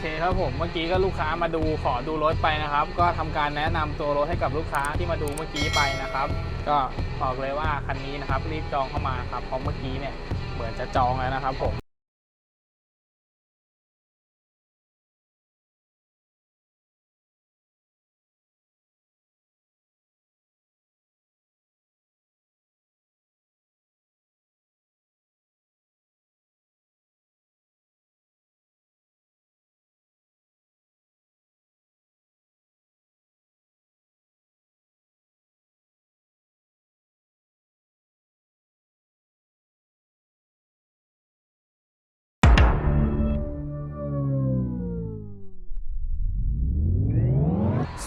เคครับผมเมื่อกี้ก็ลูกค้ามาดูขอดูรถไปนะครับ ก็ทำการแนะนำตัวรถให้กับลูกค้าที่มาดูเมื่อกี้ไปนะครับ ก็บอกเลยว่าคันนี้นะครับรีบจองเข้ามาครับเพราะเมื่อกี้เนี่ยเหมือนจะจองแล้วนะครับผม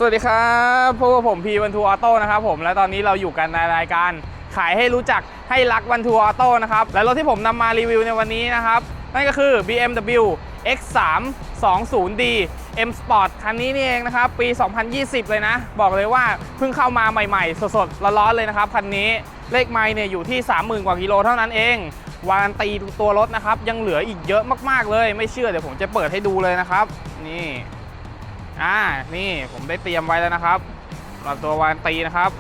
วัสดีครับพวกบผมพีวันทูออโต้นะครับผมและตอนนี้เราอยู่กันในรายการ ขายให้รู้จักให้รักวันทูออโต้นะครับและรถที่ผมนำมารีวิวในวันนี้นะครับ นั่นก็คือ BMW X3 20D M Sport คันนี้นี่เองนะครับ ปี 2020 เลยนะ บอกเลยว่าเพิ่งเข้ามาใหม่ๆ สดๆร้อนๆเลยนะครับคันนี้เลขไมล์เนี่ยอยู่ที่ 30,000 กว่ากิโลเท่านั้นเองวารันตีตัวรถนะครับ ยังเหลืออีกเยอะมากๆเลย ไม่เชื่อเดี๋ยวผมจะเปิดให้ดูเลยนะครับ นี่ อ่า นี่ผมได้เตรียมไว้แล้วนะครับสำหรับตัววารันตีนะครับ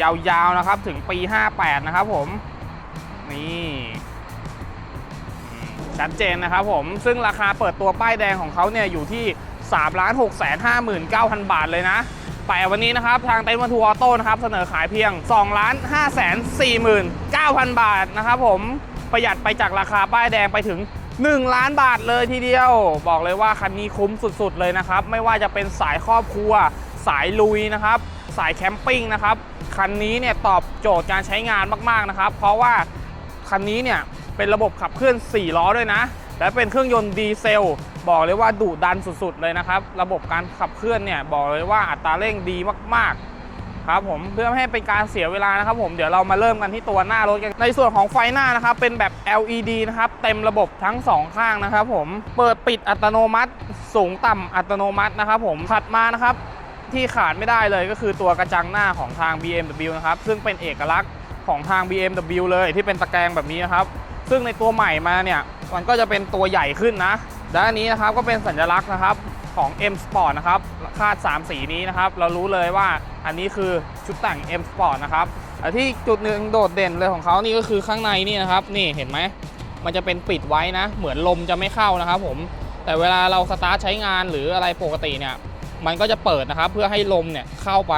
ยาวๆนะครับถึงปี 58 นะครับผม นี่ชัดเจนนะครับผม ซึ่งราคาเปิดตัวป้ายแดงของเขาเนี่ยอยู่ที่3 6 5 9 0 0 0 บาทเลยนะแต่วันนี้นะครับ ทางเต็นท์วันทัวร์ออโต้นะครับ เสนอขายเพียง2 5 4 9 0 0 0 บาทนะครับผมประหยัดไปจากราคาป้ายแดงไปถึง 1 ล้านบาทเลยทีเดียว บอกเลยว่าคันนี้คุ้มสุดๆเลยนะครับ ไม่ว่าจะเป็นสายครอบครัว สายลุยนะครับ สายแคมปิ้งนะครับ คันนี้เนี่ยตอบโจทย์การใช้งานมากๆนะครับ เพราะว่าคันนี้เนี่ยเป็นระบบขับเคลื่อน 4 ล้อด้วยนะ และเป็นเครื่องยนต์ดีเซล บอกเลยว่าดุดันสุดๆเลยนะครับ ระบบการขับเคลื่อนเนี่ยบอกเลยว่าอัตราเร่งดีมากๆ ครับผมเพื่อไม่ให้เป็นการเสียเวลานะครับผมเดี๋ยวเรามาเริ่มกันที่ตัวหน้ารถกันในส่วนของไฟหน้านะครับเป็นแบบ LED นะครับเต็มระบบทั้งสองข้างนะครับผมเปิดปิดอัตโนมัติ สูงต่ำอัตโนมัตินะครับผมถัดมานะครับที่ขาดไม่ได้เลยก็คือตัวกระจังหน้าของทาง BMW นะครับซึ่งเป็นเอกลักษณ์ของทาง BMW เลยที่เป็นตะแกรงแบบนี้นะครับ ซึ่งในตัวใหม่มาเนี่ยมันก็จะเป็นตัวใหญ่ขึ้นนะ และอันนี้นะครับก็เป็นสัญลักษณ์นะครับ ของ M Sport นะครับ คาด 3 สีนี้นะครับ เรารู้เลยว่าอันนี้คือชุดแต่ง M Sport นะครับที่จุดหนึ่งโดดเด่นเลยของเขานี่ก็คือข้างในนี่นะครับ นี่เห็นไหม มันจะเป็นปิดไว้นะ เหมือนลมจะไม่เข้านะครับผม แต่เวลาเราสตาร์ทใช้งานหรืออะไรปกติเนี่ย มันก็จะเปิดนะครับ เพื่อให้ลมเนี่ยเข้าไป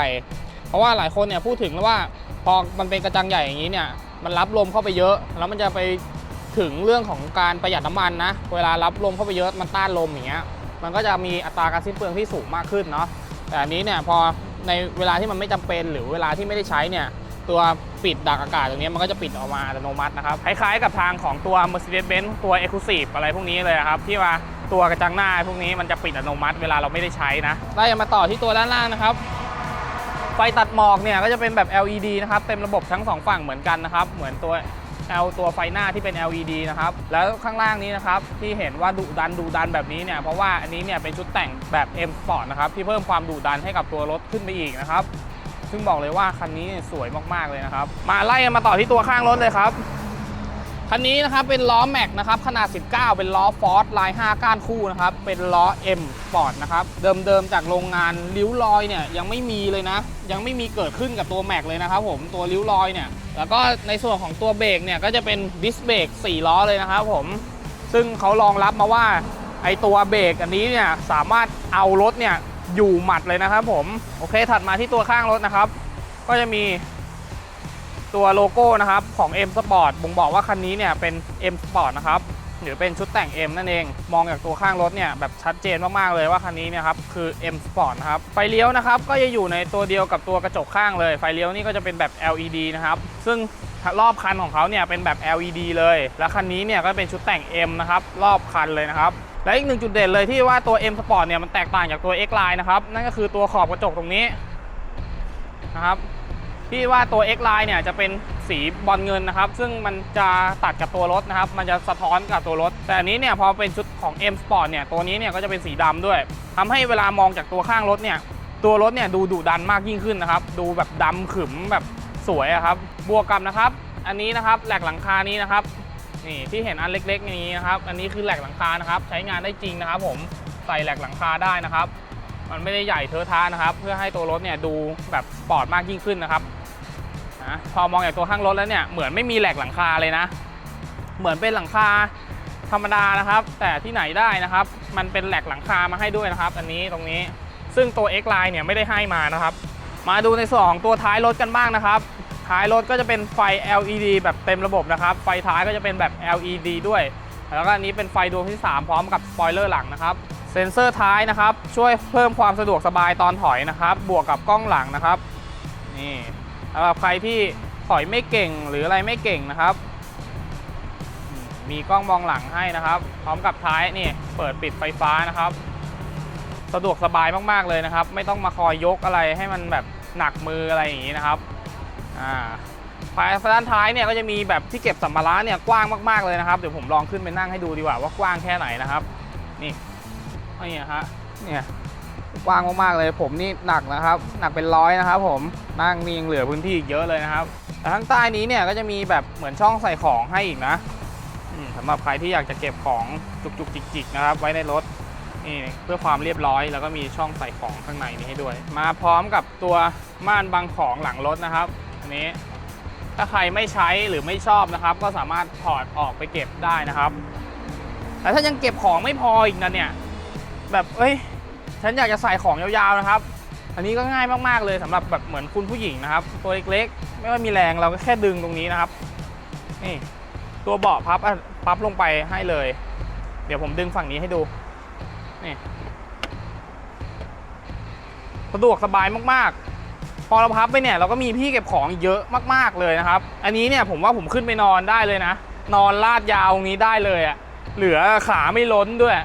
เพราะว่าหลายคนเนี่ยพูดถึงวว่าพอมันเป็นกระจังใหญ่อย่างนี้เนี่ย มันรับลมเข้าไปเยอะ แล้วมันจะไปถึงเรื่องของการประหยัดน้ำมันนะ เวลารับลมเข้าไปเยอะมันต้านลมอย่างเงี้ย มันก็จะมีอัตราการสิ้นเปลืองที่สูงมากขึ้นเนาะแต่อันนี้เนี่ยพอในเวลาที่มันไม่จำเป็นหรือเวลาที่ไม่ได้ใช้เนี่ยตัวปิดดักอากาศตรงนี้มันก็จะปิดออกมาอัตโนมัตินะครับคล้ายๆกับทางของตัว Mercedes-Benz ตัว Exclusive อะไรพวกนี้เลยครับที่ว่าตัวกระจังหน้าพวกนี้มันจะปิดอัตโนมัติเวลาเราไม่ได้ใช้นะไล่มาต่อที่ตัวด้านล่างนะครับ ไฟตัดหมอกเนี่ยก็จะเป็นแบบ LED นะครับเต็มระบบทั้งสองฝั่งเหมือนกันนะครับเหมือนตัว L ตัวไฟหน้าที่เป็น LED นะครับ แล้วข้างล่างนี้นะครับ ที่เห็นว่าดุดันดุดันแบบนี้เนี่ย เพราะว่าอันนี้เนี่ยเป็นชุดแต่งแบบ M Sport นะครับ ที่เพิ่มความดุดันให้กับตัวรถขึ้นไปอีกนะครับ ซึ่งบอกเลยว่าคันนี้เนี่ยสวยมากๆเลยนะครับ มาไล่มาต่อที่ตัวข้างรถเลยครับ คันนี้นะครับเป็นล้อแม็กนะครับขนาด 19 เป็นล้อฟอร์ดลาย 5 ก้านคู่นะครับเป็นล้อ M Sport นะครับเดิมๆจากโรงงานริ้วรอยเนี่ยยังไม่มีเลยนะ ยังไม่มีเกิดขึ้นกับตัวแม็กเลยนะครับผมตัวริ้วรอยเนี่ยแล้วก็ในส่วนของตัวเบรกเนี่ยก็จะเป็นดิสเบรก4ล้อเลยนะครับผมซึ่งเขารองรับมาว่าไอตัวเบรกอันนี้เนี่ยสามารถเอารถเนี่ยอยู่หมัดเลยนะครับผมโอเคถัดมาที่ตัวข้างรถนะครับ ก็จะมี ตัวโลโก้นะครับของ M Sport บ่งบอกว่าคันนี้เนี่ยเป็น M Sport นะครับหรือเป็นชุดแต่ง M นั่นเอง มองจากตัวข้างรถเนี่ยแบบชัดเจนมากๆเลยว่าคันนี้เนี่ยครับคือ M Sport นะครับไฟเลี้ยวนะครับก็จะอยู่ในตัวเดียวกับตัวกระจกข้างเลย ไฟเลี้ยวนี่ก็จะเป็นแบบ LED นะครับซึ่งรอบคันของเขาเนี่ยเป็นแบบ LED เลย และคันนี้เนี่ยก็เป็นชุดแต่ง M นะครับรอบคันเลยนะครับและอีกหนึ่งจุดเด่นเลยที่ว่าตัว M Sport เนี่ยมันแตกต่างจากตัว X Line นะครับนั่นก็คือตัวขอบกระจกตรงนี้นะครับ ที่ว่าตัว X Line เนี่ยจะเป็นสีบอลเงินนะครับ ซึ่งมันจะตัดกับตัวรถนะครับ มันจะสะท้อนกับตัวรถ แต่อันนี้เนี่ยพอเป็นชุดของ M Sport เนี่ยตัวนี้เนี่ยก็จะเป็นสีดำด้วยทำให้เวลามองจากตัวข้างรถเนี่ยตัวรถเนี่ยดูดุดันมากยิ่งขึ้นนะครับ ดูแบบดำขึมแบบสวยครับ บวกกับนะครับ อันนี้นะครับแหลกหลังคานี้นะครับนี่ที่เห็นอันเล็กๆนี้นะครับ อันนี้คือแหลกหลังคานะครับ ใช้งานได้จริงนะครับ ผมใส่แหลกหลังคาได้นะครับ มันไม่ได้ใหญ่เทอะทะนะครับ เพื่อให้ตัวรถเนี่ยดูแบบสปอร์ตมากยิ่งขึ้นนะครับ นะพอมองจากตัวข้างรถแล้วเนี่ยเหมือนไม่มีแหลกหลังคาเลยนะ เหมือนเป็นหลังคาธรรมดานะครับ แต่ที่ไหนได้นะครับ มันเป็นแหลกหลังคามาให้ด้วยนะครับ อันนี้ตรงนี้ซึ่งตัว X Line เนี่ยไม่ได้ให้มานะครับ มาดูในส่วนของตัวท้ายรถกันบ้างนะครับ ท้ายรถก็จะเป็นไฟ LED แบบเต็มระบบนะครับ ไฟท้ายก็จะเป็นแบบ LED ด้วย แล้วก็อันนี้เป็นไฟดวงที่ 3 พร้อมกับสปอยเลอร์หลังนะครับ เซ็นเซอร์ท้ายนะครับ ช่วยเพิ่มความสะดวกสบายตอนถอยนะครับ บวกกับกล้องหลังนะครับ นี่ สำหรับใครที่ถอยไม่เก่งหรืออะไรไม่เก่งนะครับมมีกล้องมองหลังให้นะครับ พร้อมกับท้ายนี่เปิดปิดไฟฟ้านะครับ สะดวกสบายมากๆเลยนะครับ ไม่ต้องมาคอยยกอะไรให้มันแบบหนักมืออะไรอย่างนี้นะครับอ่าภายด้านท้ายเนี่ยก็จะมีแบบที่เก็บสัมภาระเนี่ยกว้างมากๆเลยนะครับเดี๋ยวผมลองขึ้นไปนั่งให้ดูดีกว่าว่ากว้างแค่ไหนนะครับ นี่นี่ฮะเนี่ย กว้างมากๆเลย ผมนี่หนักนะครับ หนักเป็นร้อยนะครับ ผมนั่งนี่ยังเหลือพื้นที่อีกเยอะเลยนะครับแต่ข้างใต้นี้เนี่ยก็จะมีแบบเหมือนช่องใส่ของให้อีกนะสำหรับใครที่อยากจะเก็บของจุกๆจิกๆนะครับ ไว้ในรถนี่เพื่อความเรียบร้อย แล้วก็มีช่องใส่ของข้างในนี้ให้ด้วย มาพร้อมกับตัวม่านบังของหลังรถนะครับ อันนี้ถ้าใครไม่ใช้หรือไม่ชอบนะครับ ก็สามารถถอดออกไปเก็บได้นะครับแต่ถ้ายังเก็บของไม่พออีกนะเนี่ย แบบเอ้ย ฉันอยากจะใส่ของยาวๆนะครับ อันนี้ก็ง่ายมากๆเลยสำหรับแบบเหมือนคุณผู้หญิงนะครับ ตัวเล็กๆ ไม่ว่ามีแรงเราก็แค่ดึงตรงนี้นะครับ นี่ ตัวเบาะพับอะพับลงไปให้เลย เดี๋ยวผมดึงฝั่งนี้ให้ดู นี่สะดวกสบายมากๆ พอเราพับไปเนี่ยเราก็มีที่เก็บของเยอะมากๆเลยนะครับ อันนี้เนี่ยผมว่าผมขึ้นไปนอนได้เลยนะ นอนลาดยาวตรงนี้ได้เลยอะเหลือขาไม่ล้นด้วย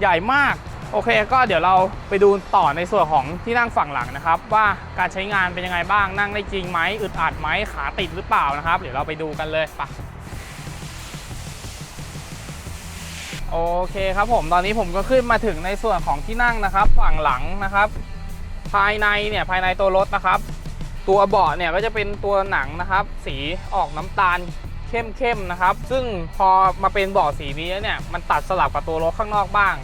ใหญ่มาก โอเคก็เดี๋ยวเราไปดูต่อในส่วนของที่นั่งฝั่งหลังนะครับ ว่าการใช้งานเป็นยังไงบ้างนั่งได้จริงไหมอึดอัดไหมขาติดหรือเปล่านะครับ เดี๋ยวเราไปดูกันเลยไปโอเคครับผมตอนนี้ผมก็ขึ้นมาถึงในส่วนของที่นั่งนะครับ ฝั่งหลังนะครับ ภายในเนี่ยภายในตัวรถนะครับ ตัวเบาะเนี่ยก็จะเป็นตัวหนังนะครับ สีออกน้ำตาลเข้มๆนะครับ ซึ่งพอมาเป็นเบาะสีนี้เนี่ยมันตัดสลับกับตัวรถข้างนอกบ้าง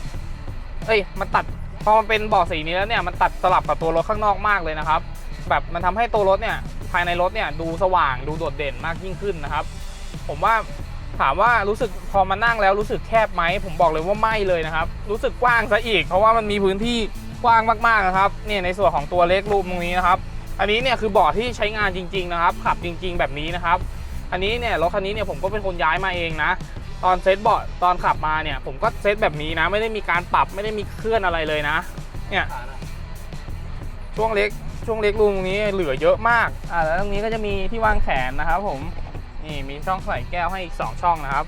เอ้ยมันตัดพอมันเป็นเบาะสีนี้แล้วเนี่ยมันตัดสลับกับตัวรถข้างนอกมากเลยนะครับ แบบมันทำให้ตัวรถเนี่ยภายในรถเนี่ยดูสว่างดูโดดเด่นมากยิ่งขึ้นนะครับ ผมว่าถามว่ารู้สึกพอมานั่งแล้วรู้สึกแคบไหมผมบอกเลยว่าไม่เลยนะครับ รู้สึกกว้างซะอีก เพราะว่ามันมีพื้นที่กว้างมากๆนะครับเนี่ยในส่วนของตัวเล็กรูมตรงนี้นะครับ อันนี้เนี่ยคือเบาะที่ใช้งานจริง ๆ นะครับ ขับจริง ๆ แบบนี้นะครับ อันนี้เนี่ยรถคันนี้เนี่ยผมก็เป็นคนย้ายมาเองนะ ตอนเซตเบาะตอนขับมาเนี่ย ผมก็เซตแบบนี้นะ ไม่ได้มีการปรับไม่ได้มีเคลื่อนอะไรเลยนะ เนี่ยช่วงเล็กช่วงเล็กรูมตรงนี้เหลือเยอะมากอ่าแล้วตรงนี้ก็จะมีที่วางแขนนะครับ ผมนี่มีช่องใส่แก้วให้อีก 2 ช่องนะครับ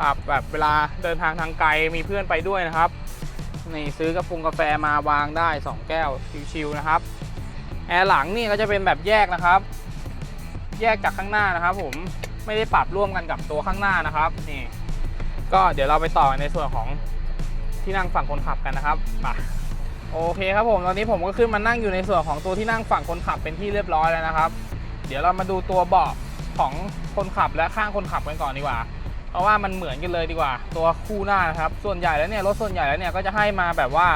อ่าแบบเวลาเดินทางทางไกลมีเพื่อนไปด้วยนะครับนี่ซื้อกระปุงกาแฟมาวางได้ 2 แก้วชิวๆนะครับแอร์หลังนี่ก็จะเป็นแบบแยกนะครับ แยกจากข้างหน้านะครับ ผมไม่ได้ปรับร่วมกันกับตัวข้างหน้านะครับนี่ ก็เดี๋ยวเราไปต่อในส่วนของที่นั่งฝั่งคนขับกันนะครับมาโอเคครับผมตอนนี้ผมก็ขึ้นมานั่งอยู่ในส่วนของตัวที่นั่งฝั่งคนขับเป็นที่เรียบร้อยแล้วนะครับ เดี๋ยวเรามาดูตัวเบาะของคนขับและข้างคนขับกันก่อนดีกว่า เพราะว่ามันเหมือนกันเลยดีกว่า ตัวคู่หน้านะครับ ส่วนใหญ่แล้วเนี่ยรถส่วนใหญ่แล้วเนี่ยก็จะให้มาแบบว่า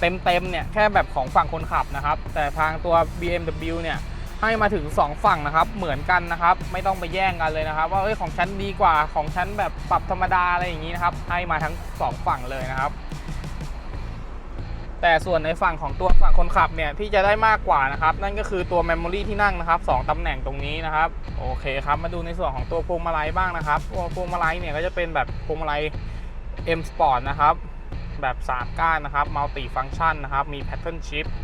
เต็มๆเนี่ยแค่แบบของฝั่งคนขับนะครับ แต่ทางตัว BMW เนี่ย ให้มาถึง 2 ฝั่งนะครับ เหมือนกันนะครับ ไม่ต้องไปแย่งกันเลยนะครับ ว่าเอ้ยของฉันดีกว่าของฉันแบบปรับธรรมดาอะไรอย่างนี้นะครับ ให้มาทั้ง 2 ฝั่งเลยนะครับ แต่ส่วนในฝั่งของตัวฝั่งคนขับเนี่ยที่จะได้มากกว่านะครับ นั่นก็คือตัว Memory ที่นั่งนะครับสองตำแหน่งตรงนี้นะครับ โอเคครับ มาดูในส่วนของตัวพวงมาลัยบ้างนะครับตัวพวงมาลัยเนี่ยก็จะเป็นแบบพวงมาลัย M Sport นะครับ แบบ 3 ก้านนะครับ Multi Function นะครับ มี Pattern Shift อัน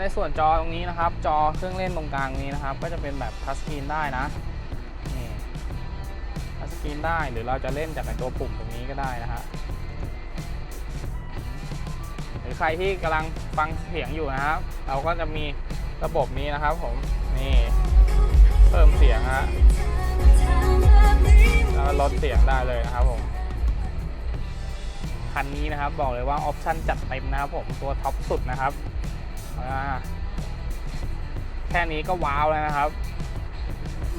ในส่วนจอตรงนี้นะครับ จอเครื่องเล่นตรงกลางนี้นะครับ ก็จะเป็นแบบทัชสกรีนได้นะนี่ทัชสกรีนได้หรือเราจะเล่นจากไอตัวปุ่มตรงนี้ก็ได้นะฮะหรือใครที่กำลังฟังเสียงอยู่นะครับ เราก็จะมีระบบนี้นะครับ ผมนี่เพิ่มเสียงฮะแล้วลดเสียงได้เลยนะครับผมคันนี้นะครับบอกเลยว่าออปชั่นจัดเต็มนะครับผมตัวท็อปสุดนะครับ แค่นี้ก็ว้าวแล้วนะครับ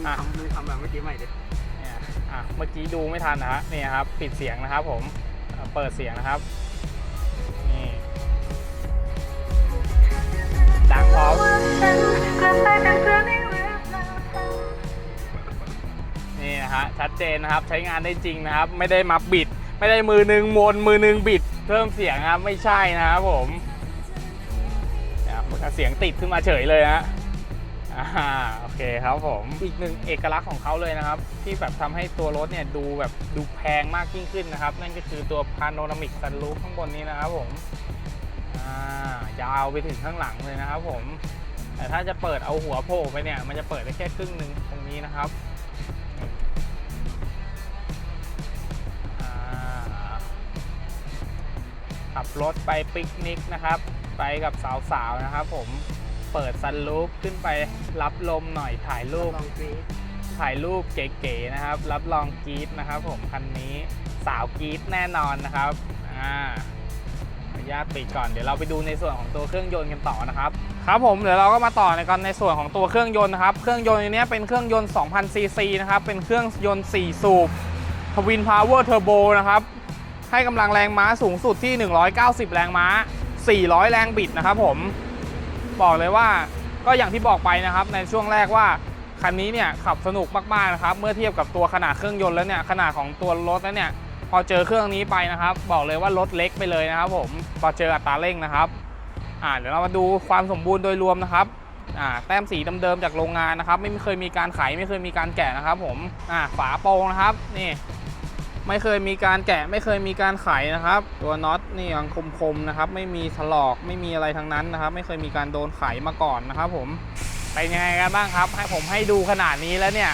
อะมืทำแบบเมื่อกี้ใหม่ดิอะเมื่อกี้ดูไม่ทันนะฮะนี่ครับ ปิดเสียงนะครับผมเปิดเสียงนะครับนี่ดังพร้อมนี่นะฮะชัดเจนนะครับใช้งานได้จริงนะครับ ไม่ได้มาบิด ไม่ได้มือนึงมนมือนึงบิดเพิ่มเสียงครับไม่ใช่นะครับผม เสียงติดขึ้นมาเฉยเลยฮะอ่าโอเคครับผมอีกหนึ่งเอกลักษณ์ของเขาเลยนะครับ ที่แบบทำให้ตัวรถเนี่ยดูแบบดูแพงมากยิ่งขึ้นนะครับ นั่นก็คือตัวพาโนรามิกซันรูฟข้างบนนี้นะครับผมอ่ายาวไปถึงข้างหลังเลยนะครับผม แต่ถ้าจะเปิดเอาหัวโผล่ไปเนี่ย มันจะเปิดได้แค่ครึ่งหนึ่งตรงนี้นะครับขับรถไปปิกนิกนะครับ ไปกับสาวๆนะครับผมเปิดซันรูฟขึ้นไปรับลมหน่อยถ่ายรูปลองกรีดถ่ายรูปเก๋ๆนะครับ รับรองกรีดนะครับ ผมคันนี้สาวกรีดแน่นอนนะครับอ่าขออนุญาตปิดก่อนเดี๋ยวเราไปดูในส่วนของตัวเครื่องยนต์กันต่อนะครับครับผมเดี๋ยวเราก็มาต่อในกันในส่วนของตัวเครื่องยนต์นะครับเครื่องยนต์อันนี้เป็นเครื่องยนต์ 2,000 ซีซีนะครับเป็นเครื่องยนต์ 4 สูบทวินพาวเวอร์เทอร์โบนะครับให้กำลังแรงม้าสูงสุดที่ 190 แรงม้า 400 แรงบิดนะครับผมบอกเลยว่าก็อย่างที่บอกไปนะครับ ในช่วงแรกว่าคันนี้เนี่ยขับสนุกมากๆนะครับ เมื่อเทียบกับตัวขนาดเครื่องยนต์แล้วเนี่ยขนาดของตัวรถแล้วเนี่ยพอเจอเครื่องนี้ไปนะครับ บอกเลยว่ารถเล็กไปเลยนะครับ ผมพอเจออัตราเร่งนะครับอ่าเดี๋ยวเรามาดูความสมบูรณ์โดยรวมนะครับอ่าแต้มสีเดิมๆจากโรงงานนะครับ ไม่เคยมีการไขไม่เคยมีการแกะนะครับ ผมอ่าฝาโปรงนะครับนี่ ไม่เคยมีการแกะไม่เคยมีการไขนะครับ ตัวน็อตนี่ยังคมๆนะครับ ไม่มีถลอกไม่มีอะไรทั้งนั้นนะครับ ไม่เคยมีการโดนไขมาก่อนนะครับ ผมเป็นยังไงกันบ้างครับ ให้ผมให้ดูขนาดนี้แล้วเนี่ย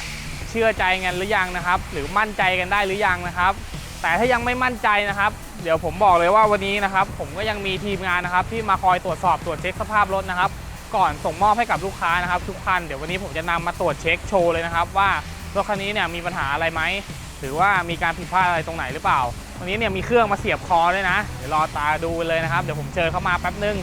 เชื่อใจกันหรือยังนะครับ หรือมั่นใจกันได้หรือยังนะครับ แต่ถ้ายังไม่มั่นใจนะครับ เดี๋ยวผมบอกเลยว่าวันนี้นะครับ ผมก็ยังมีทีมงานนะครับ ที่มาคอยตรวจสอบตรวจเช็คสภาพรถนะครับ ก่อนส่งมอบให้กับลูกค้านะครับ ทุกคันเดี๋ยววันนี้ผมจะนำมาตรวจเช็คโชว์เลยนะครับ ว่ารถคันนี้เนี่ยมีปัญหาอะไรไหม หรือว่ามีการผิดพลาดอะไรตรงไหนหรือเปล่า วันนี้เนี่ยมีเครื่องมาเสียบคอด้วยนะ เดี๋ยวรอตาดูเลยนะครับ เดี๋ยวผมเชิญเข้ามาแป๊บนึง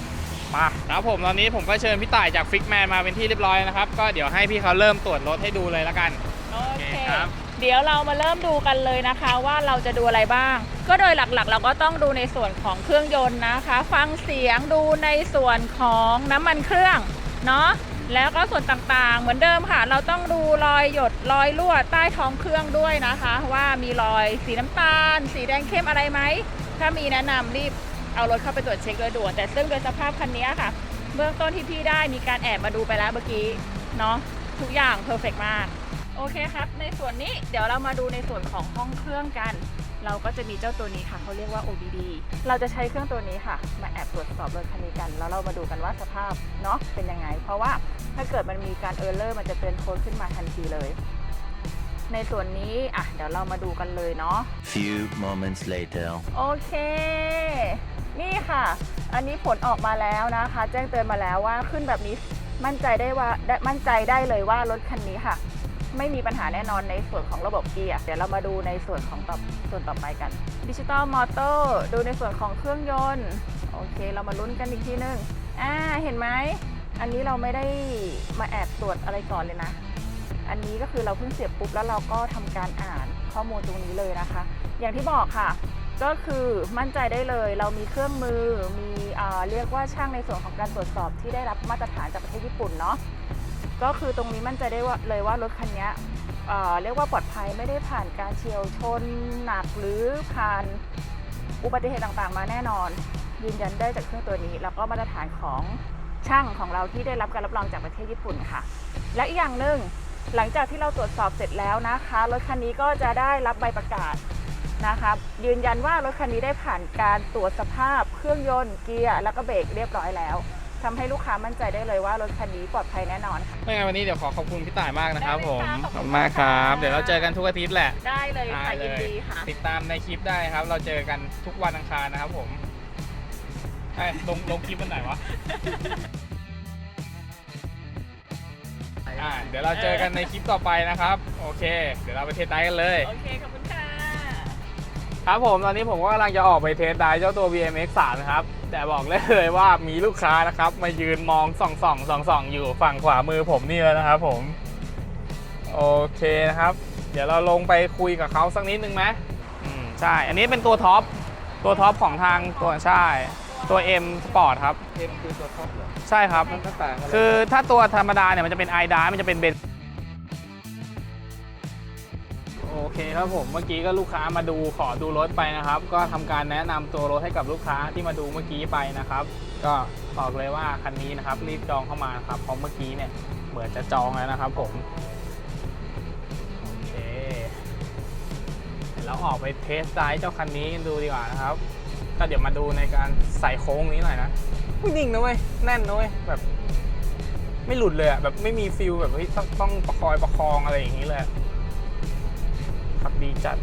มาครับผมตอนนี้ผมก็เชิญพี่ต่ายจากฟิกแมนมาเป็นที่เรียบร้อยนะครับ ก็เดี๋ยวให้พี่เขาเริ่มตรวจรถให้ดูเลยแล้วกันโอเคโอเคครับ เดี๋ยวเรามาเริ่มดูกันเลยนะคะว่าเราจะดูอะไรบ้าง ก็โดยหลักๆ เราก็ต้องดูในส่วนของเครื่องยนต์นะคะ ฟังเสียงดูในส่วนของน้ำมันเครื่องเนาะ แล้วก็ส่วนต่างๆ เหมือนเดิมค่ะ เราต้องดูรอยหยดรอยรั่วใต้ท้องเครื่องด้วยนะคะ ว่ามีรอยสีน้ำตาล สีแดงเข้มอะไรไหม ถ้ามีแนะนำรีบเอารถเข้าไปตรวจเช็คโดยด่วนแต่ซึ่งโดยสภาพคันนี้ค่ะ เบื้องต้นที่พี่ได้มีการแอบมาดูไปแล้วเมื่อกี้เนาะทุกอย่างเพอร์เฟกมาก โอเคครับ ในส่วนนี้เดี๋ยวเรามาดูในส่วนของห้องเครื่องกัน เราก็จะมีเจ้าตัวนี้ค่ะเขาเรียกว่า OBD เราจะใช้เครื่องตัวนี้ค่ะ มาแอบตรวจสอบรถคันนี้กัน แล้วเรามาดูกันว่าสภาพเนาะเป็นยังไง เพราะว่าถ้าเกิดมันมีการเออร์เลอร์มันจะเป็นโค้ดขึ้นมาทันทีเลย ในส่วนนี้อะเดี๋ยวเรามาดูกันเลยเนาะ Few moments later. โอเค นี่ค่ะ อันนี้ผลออกมาแล้วนะคะ แจ้งเตือนมาแล้วว่าขึ้นแบบนี้มั่นใจได้ว่าได้มั่นใจได้เลยว่ารถคันนี้ค่ะ ไม่มีปัญหาแน่นอนในส่วนของระบบเกียร์เดี๋ยวเรามาดูในส่วนของต่อส่วนต่อไปกันดิจิตอลมอเตอร์ดูในส่วนของเครื่องยนต์โอเค เรามาลุ้นกันอีกทีนึงอ่าเห็นไหมอันนี้เราไม่ได้มาแอบตรวจอะไรก่อนเลยนะ อันนี้ก็คือเราเพิ่งเสียบปุ๊บแล้วเราก็ทำการอ่านข้อมูลตรงนี้เลยนะคะ อย่างที่บอกค่ะ ก็คือมั่นใจได้เลย เรามีเครื่องมือมีเอ่อเรียกว่าช่างในส่วนของการตรวจสอบที่ได้รับมาตรฐานจากประเทศญี่ปุ่นเนาะ ก็คือตรงนี้มั่นใจได้ว่าเลยว่ารถคันนี้เเรียกว่าปลอดภัยไม่ได้ผ่านการเฉียวชนหนักหรือผ่านอุบัติเหตุต่างๆ มาแน่นอน ยืนยันได้จากเครื่องตัวนี้ แล้วก็มาตรฐานของช่างของเราที่ได้รับการรับรองจากประเทศญี่ปุ่นค่ะ และอีกอย่างหนึ่งหลังจากที่เราตรวจสอบเสร็จแล้วนะคะรถคันนี้ก็จะได้รับใบประกาศนะคะยืนยันว่ารถคันนี้ได้ผ่านการตรวจสภาพเครื่องยนต์เกียร์แล้วก็เบรกเรียบร้อยแล้ว ทำให้ลูกค้ามั่นใจได้เลยว่ารถคันนี้ปลอดภัยแน่นอนค่ะ ไม่งั้นวันนี้เดี๋ยวขอขอบคุณพี่ต่ายมากนะครับได้ผมเลยค่ะขอบคุณมากครับขอบคุณค่ะ เดี๋ยวเราเจอกันทุกอาทิตย์แหละได้เลยค่ะได้ยินเลยดีค่ะ ติดตามในคลิปได้ครับ เราเจอกันทุกวันอังคารนะครับผมไอ้ยลงลงคลิปวันไหนวะ อ่าเดี๋ยวเราเจอกันในคลิปต่อไปนะครับ โอเค เดี๋ยวเราไปเทสไดรฟ์กันเลย โอเค ขอบคุณค่ะ ครับผมตอนนี้ผมก็กำลังจะออกไปเทสไดรฟ์เจ้าตัว BMX 3นะครับ แต่บอกเลยเลยว่ามีลูกค้านะครับ มายืนมองส่องส่องส่องส่องอยู่ฝั่งขวามือผมนี่แล้วนะครับ ผม โอเคนะครับ เดี๋ยวเราลงไปคุยกับเขาสักนิดนึงไหมอืมใช่ อันนี้เป็นตัวท็อปตัวท็อปของทางตัวใช่ตัว M Sport ครับเอ็มคือตัวท็อปเหรอใช่ครับ มันก็ต่างกันเลย คือถ้าตัวธรรมดาเนี่ยมันจะเป็นไอดามันจะเป็นเบน โอเคครับผมเมื่อกี้ก็ลูกค้ามาดูขอดูรถไปนะครับ ก็ทำการแนะนำตัวรถให้กับลูกค้าที่มาดูเมื่อกี้ไปนะครับ ก็บอกเลยว่าคันนี้นะครับรีบจองเข้ามาครับเพราะเมื่อกี้เนี่ยเหมือนจะจองแล้วนะครับ ผมโอเคเดี๋ยวเราออกไปเทสไดร์เจ้าคันนี้ดูดีกว่านะครับ ก็เดี๋ยวมาดูในการใส่โค้งนี้หน่อยนะนิ่งนะเว้ยแน่นนะเว้ยแบบไม่หลุดเลยอะแบบไม่มีฟิลแบบเฮ้ยต้องต้องประคอยประคองอะไรอย่างนี้เลย ขับดีจัด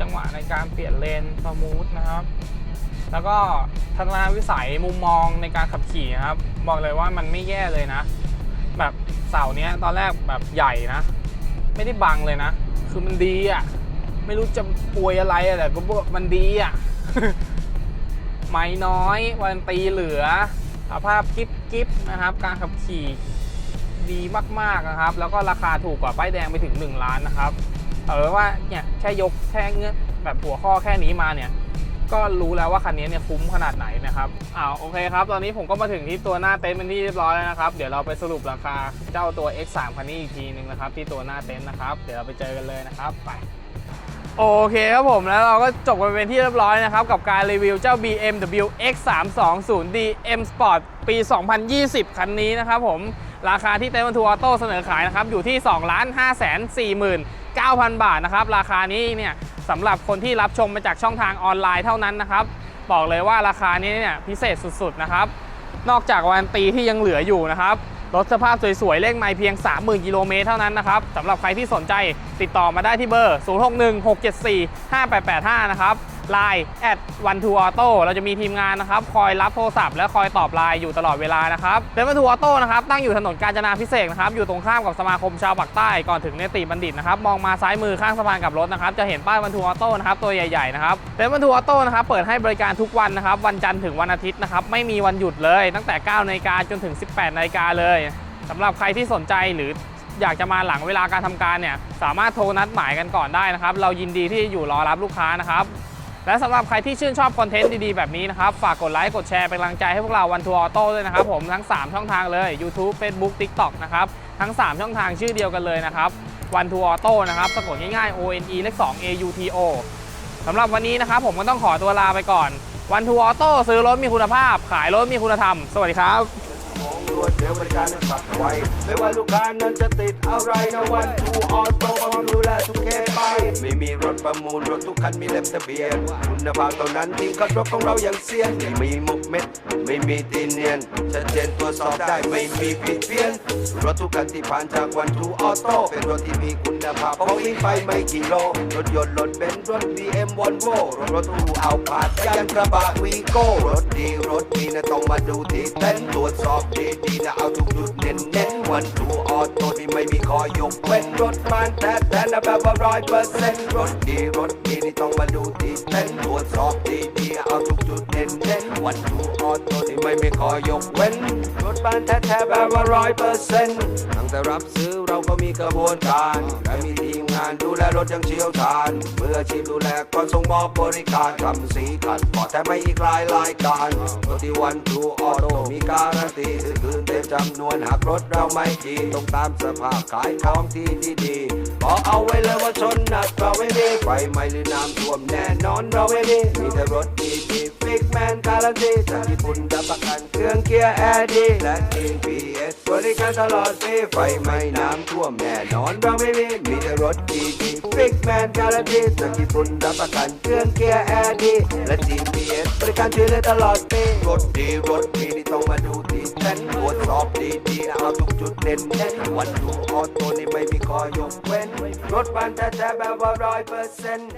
จังหวะในการเปลี่ยนเลนสมูทนะครับ แล้วก็ทัศนวิสัยมุมมองในการขับขี่นะครับ บอกเลยว่ามันไม่แย่เลยนะ แบบเสาเนี้ยตอนแรกแบบใหญ่นะ ไม่ได้บังเลยนะ คือมันดีอะ่ะ ไม่รู้จะป่วยอะไรอะแต่ก็บอกมันดีอะ่ะไม่น้อยวันตีเหลือสภาพกิ๊บกิ๊บนะครับ การขับขี่ดีมาก ๆ นะครับ แล้วก็ราคาถูกกว่าป้ายแดงไปถึง 1 ล้านนะครับ เออว่าเนี่ยแค่ยกแค่เงื้อแบบหัวข้อแค่นี้มาเนี่ย ก็รู้แล้วว่าคันนี้เนี่ยคุ้มขนาดไหนนะครับอ้าวโอเคครับ ตอนนี้ผมก็มาถึงที่ตัวหน้าเต็นท์เป็นที่เรียบร้อยแล้วนะครับ เดี๋ยวเราไปสรุปราคาเจ้าตัว X3 คันนี้อีกทีหนึ่งนะครับที่ตัวหน้าเต็นท์นะครับ เดี๋ยวเราไปเจอกันเลยนะครับไปโอเคครับผมแล้วเราก็จบกันเป็นที่เรียบร้อยนะครับ กับการรีวิวเจ้า BMW X320D M Sport ปี 2020 คันนี้นะครับผม ราคาที่เต็นท์บรรทุกออโต้เสนอขายนะครับ อยู่ที่ 2 5 4 9,000 บาทนะครับ ราคานี้เนี่ยสำหรับคนที่รับชมมาจากช่องทางออนไลน์เท่านั้นนะครับ บอกเลยว่าราคานี้เนี่ยพิเศษสุดๆนะครับ นอกจากวันตีที่ยังเหลืออยู่นะครับรถสภาพสวยๆ เลขไม่เพียง 30,000 กิโลเมตรเท่านั้นนะครับสำหรับใครที่สนใจติดต่อมาได้ที่เบอร์ 0616745885 นะครับ Line แอดวันทูออโต้เราจะมีทีมงานนะครับคอยรับโทรศัพท์และคอยตอบไลน์อยู่ตลอดเวลานะครับเต็นวันทูออโต้นะครับตั้งอยู่ถนนกาญจนาพิเศษกนะครับอยู่ตรงข้ามกับสมาคมชาวปากใต้ก่อนถึงเนติบัณฑิตนะครับมองมาซ้ายมือข้างสะพานกับรถนะครับจะเห็นป้ายวันทูออโต้นะครับตัวใหญ่ๆนะครับเต็นวันทูออโต้นะครับเปิดให้บริการทุกวันนะครับวันจันทร์ถึงวันอาทิตย์นะครับไม่มีวันหยุดเลย ตั้งแต่9นาฬิกาจนถึง 18นาฬิกาเลยสำหรับใครที่สนใจหรืออยากจะมาหลังเวลาการทำการเนี่ย สามารถโทรนัดหมายกันก่อนได้นะครับ เรายินดีที่อยู่รอรับลูกค้านะครับ และสำหรับใครที่ชื่นชอบคอนเทนต์ดีๆ แบบนี้นะครับ ฝากกดไลค์ กดแชร์เป็นกำลังใจให้พวกเราวันทัวร์ออโต้ด้วยนะครับผมทั้ง 3 ช่องทางเลย YouTube Facebook TikTok นะครับ ทั้ง 3 ช่องทางชื่อเดียวกันเลยนะครับวันทัวร์ออโต้นะครับสะกดง่ายๆ O N E เลข2 A U T O สำหรับวันนี้นะครับผมก็ต้องขอตัวลาไปก่อนวันทัวร์ออโต้ซื้อรถมีคุณภาพ ขายรถมีคุณธรรม สวัสดีครับ วดเร็วบริการนั้นขับไวไม่ว่าลูกค้านั้นจะติดอะไรนะวันทูออโต้พร้อมดูแลทุกเคสไปไม่มีรถประมูลรถทุกคันมีเล่มทะเบียนคุณภาพเท่านั้นทีมขับรถของเราอย่างเซียนไม่มีมุกเม็ด ไม่มีตีเนียนชัดเจนตรวจสอบได้ไม่มีผิดเพี้ยนรถทุกคันที่ผ่านจากวันทูออโต้เป็นรถที่มีคุณภาพเพราะวิ่งไปไม่กี่โลรถยนต์รถเบนซ์รถบีเอ็มวอลโวรถรถตู้เอาผาดยันกระบะวีโก้รถดีรถดีนะต้องมาดูที่เต็นท์ตรวจสอบดีดีนะเอาทุกจุดเน้นเน้นวันทูออโต้ที่ไม่มีคอยกเว้นรถมันแต่แต่นะแบบว่าร้อยเปอร์เซ็นต์รถดีรถดีนี่ต้องมาดูที่เต็นตรวจสอบดีดีๆเอาทุกจุดเน้นเน้นวันทูออโต้ที่ไม่มีคอยกเว้นรถบ้านแท้ๆแบบว่าร้อยเปอร์เซ็นต์ตั้งแต่รับซื้อเราก็มีกระบวนการและมีทีมานดูแลรถย่างเชี่ยวชาญเมืออชีพดูแลก่อนส่งมอบบริการทำสีขัดพอดแต่ไม่อีกลายรายการรถที่วันทูออโต้มีการันตีซื้อคืนเต็มจำนวนหากรถเราไม่ดีต้องตามสภาพขายของที่ดีบอกเอาไว้เลยว่าชนหนักเราไม่มีไฟไหม้หรือน้ำท่วมแน่นอนเราไม่มีมีแต่รถดีดีฟิกแมนการันตีจากญี่ปุ่นรับประกันเครื่องเกียร์แอร์ดีและทีม PS บริการตลอดปีไฟไหม้น้ำท่วมแน่นอนเราไม่มีมีแต่รถดีดีฟิกแมนการันตีสกญี่ปุ่นรับประกันเครื่องเกียร์แอร์ดีและ GPS บริการช่วยเหลือตลอดปีรถดีรถดีที่ต้องมาดูที่เต็นตรวจสอบดีดีเอาทุกจุดเด่นเน้นวันดูออโต้นี่ไม่มีข้อยกเว้นรถบ้านแท้ๆแบบว่าร้อยเปอร์เซ็นต์